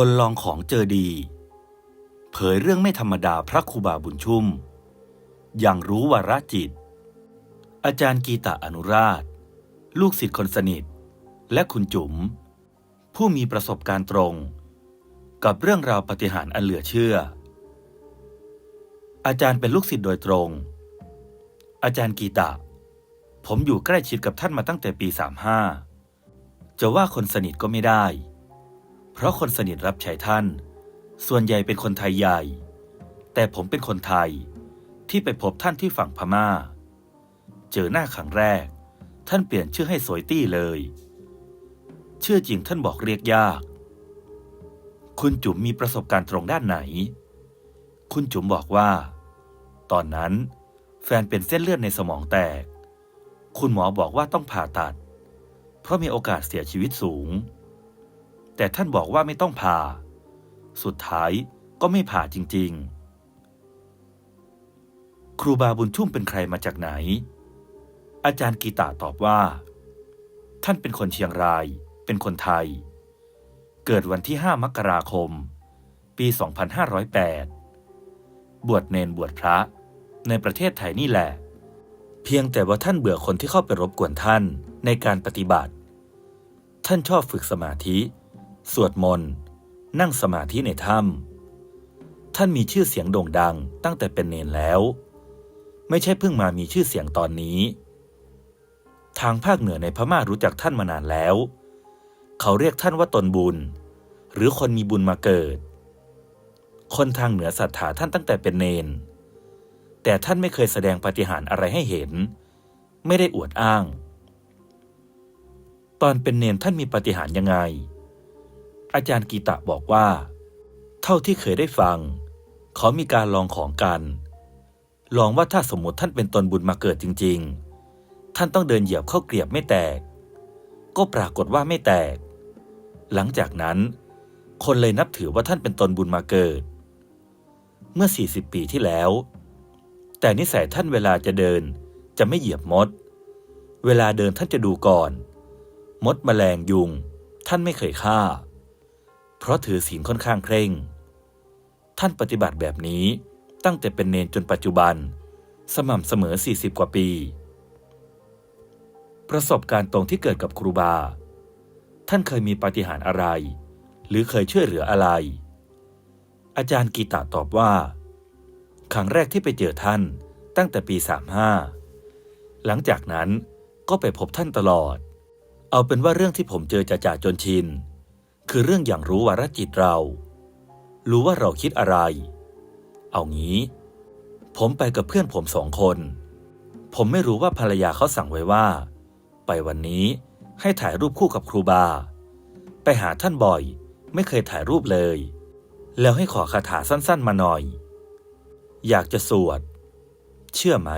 คนลองของเจอดี เผยเรื่องไม่ธรรมดาพระครูบาบุญชุ่ม อย่างรู้วาระจิต อาจารย์กีตะอนุราช ลูกศิษย์คนสนิท และคุณจุ๋ม ผู้มีประสบการณ์ตรง กับเรื่องราวปฏิหารอันเหลือเชื่อ อาจารย์เป็นลูกศิษย์โดยตรง อาจารย์กีตะผมอยู่ใกล้ชิดกับท่านมาตั้งแต่ปี 35 จะว่าคนสนิทก็ไม่ได้ เพราะคนสนิทรับใช้ท่าน ส่วนใหญ่เป็นคนไทยใหญ่ แต่ผมเป็นคนไทยที่ไปพบท่านที่ฝั่งพมา่า เจอหน้าครั้งแรก ท่านเปลี่ยนชื่อให้สวยตี้เลย ชื่อจริงท่านบอกเรียกยาก คุณจุ๋มมีประสบการณ์ตรงด้านไหน คุณจุ๋มบอกว่า ตอนนั้น แฟนเป็นเส้นเลือดในสมองแตก คุณหมอบอกว่าต้องผ่าตัด เพราะมีโอกาสเสียชีวิตสูง แต่ท่านบอกว่าไม่ต้องผ่า สุดท้ายก็ไม่ผ่าจริง ๆ ครูบาบุญชุ่มเป็นใครมาจากไหน อาจารย์กีตาตอบว่า ท่านเป็นคนเชียงราย เป็นคนไทย เกิดวันที่ 5 มกราคม ปี 2508 บวชเนนบวชพระในประเทศไทยนี่แหละ เพียงแต่ว่าท่านเบื่อคนที่เข้าไปรบกวนท่านในการปฏิบัติ ท่านชอบฝึกสมาธิ สวดมนต์ นั่งสมาธิในถ้ำท่านมีชื่อเสียงโด่งดังตั้งแต่เป็นเนนแล้ว ไม่ใช่เพิ่งมามีชื่อเสียงตอนนี้ ทางภาคเหนือในพม่ารู้จักท่านมานานแล้ว เขาเรียกท่านว่าตนบุญ หรือคนมีบุญมาเกิด คนทางเหนือศรัทธาท่านตั้งแต่เป็นเนน แต่ท่านไม่เคยแสดงปฏิหารอะไรให้เห็น ไม่ได้อวดอ้าง ตอนเป็นเนนท่านมีปฏิหารยังไง อาจารย์กีตะบอกว่า เท่าที่เคยได้ฟัง เขามีการลองของกัน ลองว่าถ้าสมมติท่านเป็นตนบุญมาเกิดจริง ๆ ท่านต้องเดินเหยียบเข้าเกลียบไม่แตก ก็ปรากฏว่าไม่แตก หลังจากนั้น คนเลยนับถือว่าท่านเป็นตนบุญมาเกิด เมื่อ 40 ปีที่แล้ว แต่นิสัยท่านเวลาจะเดินจะไม่เหยียบมด เวลาเดินท่านจะดูก่อน มดแมลงยุง ท่านไม่เคยฆ่า เพราะถือศีลค่อนข้างเคร่ง ท่านปฏิบัติแบบนี้ตั้งแต่เป็นเนนจนปัจจุบัน สม่ำเสมอ 40 กว่าปี ประสบการณ์ตรงที่เกิดกับครูบา ท่านเคยมีปาฏิหาริย์อะไร หรือเคยช่วยเหลืออะไร อาจารย์กีตาตอบว่า ครั้งแรกที่ไปเจอท่านตั้งแต่ปี 35 หลังจากนั้นก็ไปพบท่านตลอด เอาเป็นว่าเรื่องที่ผมเจอจะจ่าจนชิน คือเรื่องอย่างรู้วาระจิตเรา รู้ว่าเราคิดอะไร เอางี้ ผมไปกับเพื่อนผมสองคน ผมไม่รู้ว่าภรรยาเขาสั่งไว้ว่า ไปวันนี้ให้ถ่ายรูปคู่กับครูบา ไปหาท่านบ่อย ไม่เคยถ่ายรูปเลย แล้วให้ขอคาถาสั้นๆมาหน่อย อยากจะสวด เชื่อไหม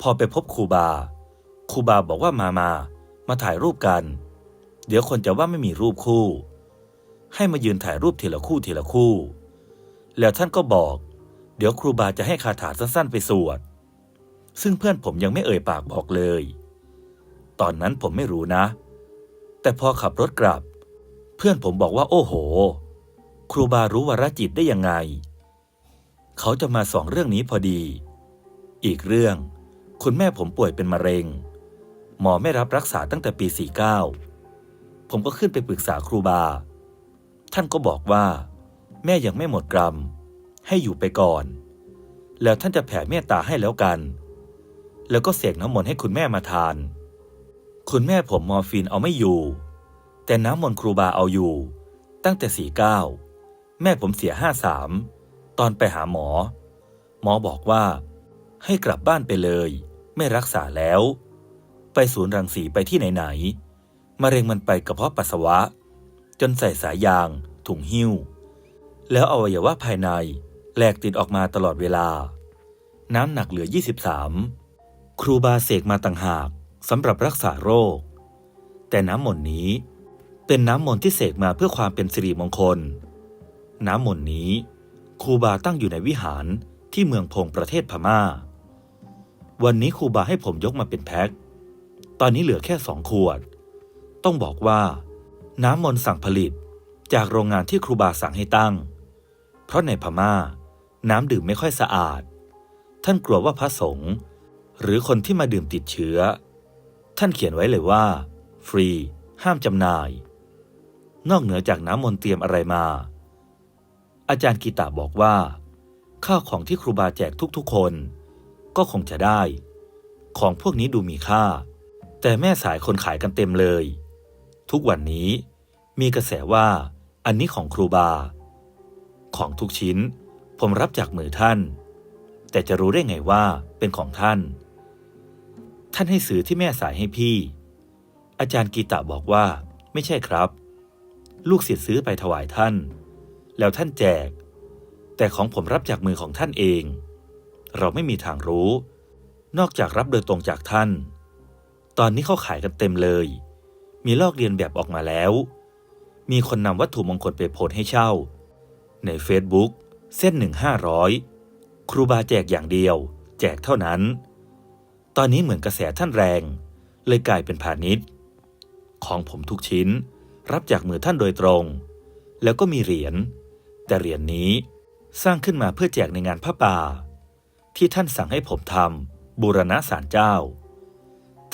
พอไปพบครูบา ครูบาบอกว่ามามา มาถ่ายรูปกัน เดี๋ยวคนจะว่าไม่มีรูปคู่ ให้มายืนถ่ายรูปทีละคู่ทีละคู่ แล้วท่านก็บอก เดี๋ยวครูบาจะให้คาถาสั้นๆไปสวด ซึ่งเพื่อนผมยังไม่เอ่ยปากบอกเลย ตอนนั้นผมไม่รู้นะ แต่พอขับรถกลับ เพื่อนผมบอกว่าโอ้โห ครูบารู้วรจิตได้ยังไง เขาจะมาสองเรื่องนี้พอดี อีกเรื่อง คุณแม่ผมป่วยเป็นมะเร็ง หมอไม่รับรักษาตั้งแต่ปี 49 ผมก็ขึ้นไปปรึกษาครูบา ท่านก็บอกว่า แม่ยังไม่หมดกรรม ให้อยู่ไปก่อน แล้วท่านจะแผ่เมตตาให้แล้วกัน แล้วก็เสกน้ำมนต์ให้คุณแม่มาทาน คุณแม่ผมมอร์ฟีนเอาไม่อยู่ แต่น้ำมนต์ครูบาเอาอยู่ ตั้งแต่49แม่ผมเสีย53ตอนไปหาหมอ หมอบอกว่า ให้กลับบ้านไปเลย ไม่รักษาแล้ว ไปศูนย์รังสีไปที่ไหนๆมะเร็งมันไปกระเพาะปัสสาวะ จนใส่สายยาง ถุงหิ้ว แล้วอวัยวะภายในแหลกติดออกมาตลอดเวลา น้ำหนักเหลือ 23 ครูบาเสกมาต่างหากสำหรับรักษาโรค แต่น้ำมนต์นี้เป็นน้ำมนต์ที่เสกมาเพื่อความเป็นสิริมงคล น้ำมนต์นี้ครูบาตั้งอยู่ในวิหารที่เมืองพงประเทศพม่า วันนี้ครูบาให้ผมยกมาเป็นแพ็ค ตอนนี้เหลือแค่สองขวด ต้องบอกว่า น้ำมนต์สั่งผลิตจากโรงงานที่ครูบาสั่งให้ตั้ง เพราะในพม่า น้ำดื่มไม่ค่อยสะอาด ท่านกลัวว่าพระสงฆ์หรือคนที่มาดื่มติดเชื้อ ท่านเขียนไว้เลยว่า ฟรี ห้ามจำหน่าย นอกเหนือจากน้ำมนต์เตรียมอะไรมา อาจารย์กีตาบอกว่า ข้าวของที่ครูบาแจกทุกๆคน ก็คงจะได้ ของพวกนี้ดูมีค่า แต่แม่สายคนขายกันเต็มเลย ทุกวันนี้มีกระแสว่าอันนี้ของครูบา ของทุกชิ้นผมรับจากมือท่าน แต่จะรู้ได้ไงว่าเป็นของท่าน ท่านให้สื่อที่แม่สายให้พี่ อาจารย์กีตาบอกว่าไม่ใช่ครับ ลูกศิษย์ซื้อไปถวายท่าน แล้วท่านแจก แต่ของผมรับจากมือของท่านเอง เราไม่มีทางรู้ นอกจากรับโดยตรงจากท่าน ตอนนี้เขาขายกันเต็มเลย มีลอกเรียนแบบออกมาแล้ว มีคนนำวัตถุมงคลไปโพสให้เช่า ใน Facebook เส้นหนึ่งห้าร้อยครูบาแจกอย่างเดียว แจกเท่านั้น ตอนนี้เหมือนกระแสท่านแรง เลยกลายเป็นพาณิชย์ ของผมทุกชิ้นรับจากมือท่านโดยตรง แล้วก็มีเหรียญ แต่เหรียญนี้สร้างขึ้นมาเพื่อแจกในงานพระป่า ที่ท่านสั่งให้ผมทำบูรณะศาลเจ้า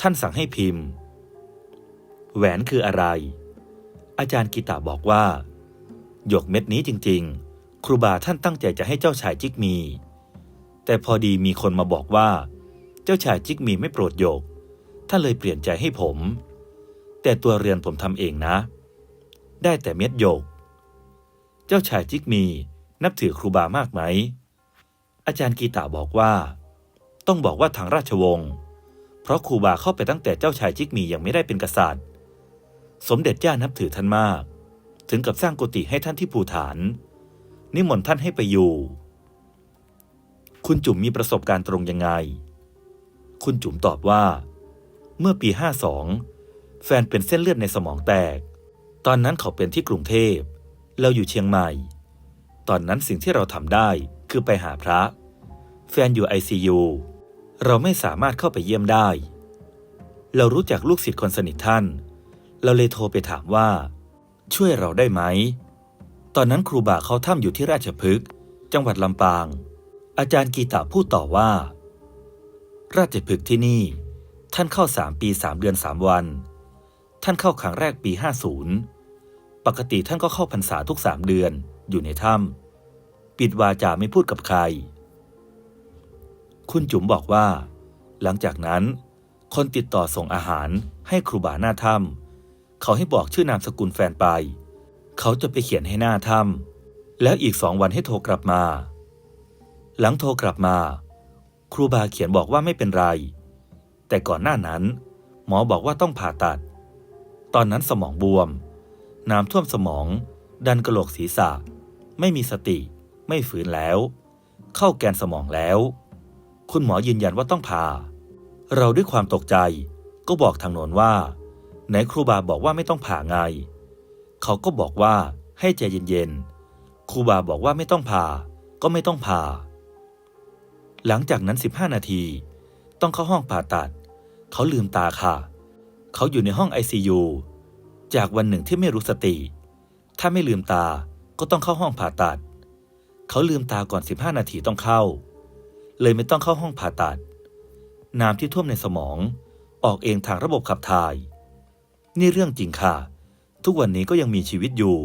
ท่านสั่งให้พิมพ์ แหวนคืออะไร อาจารย์กีตาบอกว่า หยกเม็ดนี้จริง ๆ ครูบาท่านตั้งใจจะให้เจ้าชายจิกมี แต่พอดีมีคนมาบอกว่า เจ้าชายจิกมีไม่โปรดหยก ท่านเลยเปลี่ยนใจให้ผม แต่ตัวเรือนผมทำเองนะ ได้แต่เม็ดหยก เจ้าชายจิกมีนับถือครูบามากไหม อาจารย์กีตาบอกว่า ต้องบอกว่าทางราชวงศ์ เพราะครูบาเข้าไปตั้งแต่เจ้าชายจิกมียังไม่ได้เป็นกษัตริย์ สมเด็จย่านับถือท่านมาก ถึงกับสร้างกุฏิให้ท่านที่ภูฐาน นิมนต์ท่านให้ไปอยู่ คุณจุ๋มมีประสบการณ์ตรงยังไง คุณจุ๋มตอบว่า เมื่อปี 52 แฟนเป็นเส้นเลือดในสมองแตก ตอนนั้นเขาเป็นที่กรุงเทพ เราอยู่เชียงใหม่ ตอนนั้นสิ่งที่เราทำได้คือไปหาพระ แฟนอยู่ไอซียูเราไม่สามารถเข้าไปเยี่ยมได้ เรารู้จักลูกศิษย์คนสนิทท่าน เราเลยโทรไปถามว่า ช่วยเราได้ไหม ตอนนั้นครูบาเขาถ้ำอยู่ที่ราชพฤกษ์จังหวัดลำปาง อาจารย์กีตาพูดต่อว่า ราชพฤกษ์ที่นี่ ท่านเข้าสามปีสามเดือนสามวัน ท่านเข้าครั้งแรกปีห้าศูนย์ปกติท่านก็เข้าพรรษาทุกสามเดือนอยู่ในถ้ำปิดวาจาไม่พูดกับใคร คุณจุ๋มบอกว่า หลังจากนั้น คนติดต่อส่งอาหารให้ครูบาหน้าถ้ำ เขาให้บอกชื่อนามสกุลแฟนไป เขาจะไปเขียนให้หน้าถ้ำแล้วอีกสองวันให้โทรกลับมา หลังโทรกลับมา ครูบาเขียนบอกว่าไม่เป็นไร แต่ก่อนหน้านั้น หมอบอกว่าต้องผ่าตัด ตอนนั้นสมองบวม น้ำท่วมสมอง ดันกระโหลกศีรษะ ไม่มีสติ ไม่ฝืนแล้ว เข้าแกนสมองแล้ว คุณหมอยืนยันว่าต้องผ่า เราด้วยความตกใจก็บอกทางโนนว่า ไหนครูบาบอกว่าไม่ต้องผ่าไง เขาก็บอกว่าให้ใจเย็นๆ ครูบาบอกว่าไม่ต้องผ่า ก็ไม่ต้องผ่า หลังจากนั้น 15 นาที ต้องเข้าห้องผ่าตัด เขาลืมตาค่ะ เขาอยู่ในห้อง ICU จากวันหนึ่งที่ไม่รู้สติ ถ้าไม่ลืมตาก็ต้องเข้าห้องผ่าตัด เขาลืมตาก่อน 15 นาทีต้องเข้า เลยไม่ต้องเข้าห้องผ่าตัด น้ำที่ท่วมในสมอง ออกเองทางระบบขับถ่าย นี่เรื่องจริงค่ะ ทุกวันนี้ก็ยังมีชีวิตอยู่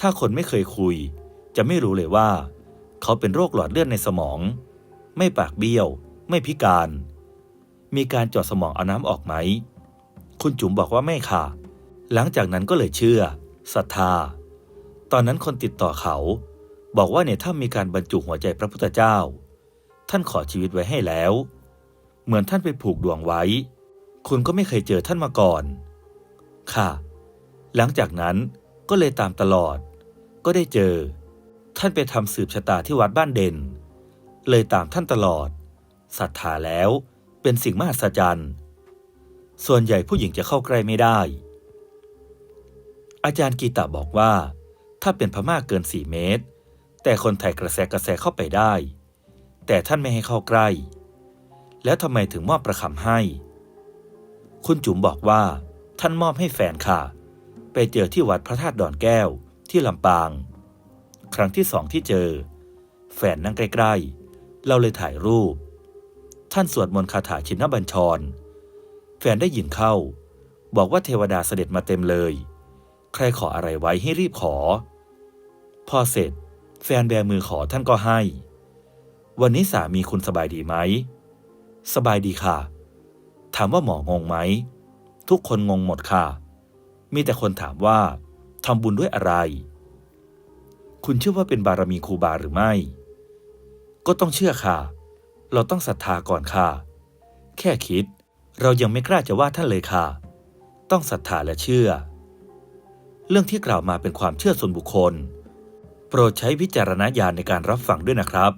ถ้าคนไม่เคยคุย จะไม่รู้เลยว่า เขาเป็นโรคหลอดเลือดในสมอง ไม่ปากเบี้ยว ไม่พิการ มีการเจาะสมองเอาน้ำออกไหม คุณจุ๋มบอกว่าไม่ค่ะ หลังจากนั้นก็เลยเชื่อศรัทธา ตอนนั้นคนติดต่อเขา บอกว่าเนี่ยถ้ามีการบรรจุหัวใจพระพุทธเจ้า ท่านขอชีวิตไว้ให้แล้ว เหมือนท่านไปผูกดวงไว้ คุณก็ไม่เคยเจอท่านมาก่อน ค่ะ หลังจากนั้นก็เลยตามตลอด ก็ได้เจอ ท่านไปทำสืบชะตาที่วัดบ้านเด่น เลยตามท่านตลอดศรัทธาแล้วเป็นสิ่งมหัศจรรย์ ส่วนใหญ่ผู้หญิงจะเข้าใกล้ไม่ได้ อาจารย์กีตาบอกว่า ถ้าเป็นพม่าเกินสี่เมตร แต่คนไทยกระแสกระแสเข้าไปได้ แต่ท่านไม่ให้เข้าใกล้ แล้วทำไมถึงมอบประคำให้ คุณจุ๋มบอกว่า ท่านมอบให้แฟนค่ะ ไปเจอที่วัดพระธาตุดอนแก้วที่ลำปาง ครั้งที่สองที่เจอ แฟนนั่งใกล้ๆ เราเลยถ่ายรูป ท่านสวดมนต์คาถาชินบัญชร แฟนได้ยินเข้า บอกว่าเทวดาเสด็จมาเต็มเลย ใครขออะไรไว้ให้รีบขอ พอเสร็จ แฟนแบมือขอท่านก็ให้ วันนี้สามีคุณสบายดีไหม สบายดีค่ะ ถามว่าหมองงไหม ทุกคนงงหมดค่ะ มีแต่คนถามว่าทำบุญด้วยอะไร คุณเชื่อว่าเป็นบารมีครูบาหรือไม่ ก็ต้องเชื่อค่ะ เราต้องศรัทธาก่อนค่ะ แค่คิดเรายังไม่กล้าจะว่าท่านเลยค่ะ ต้องศรัทธาและเชื่อ เรื่องที่กล่าวมาเป็นความเชื่อส่วนบุคคล โปรดใช้วิจารณญาณในการรับฟังด้วยนะครับ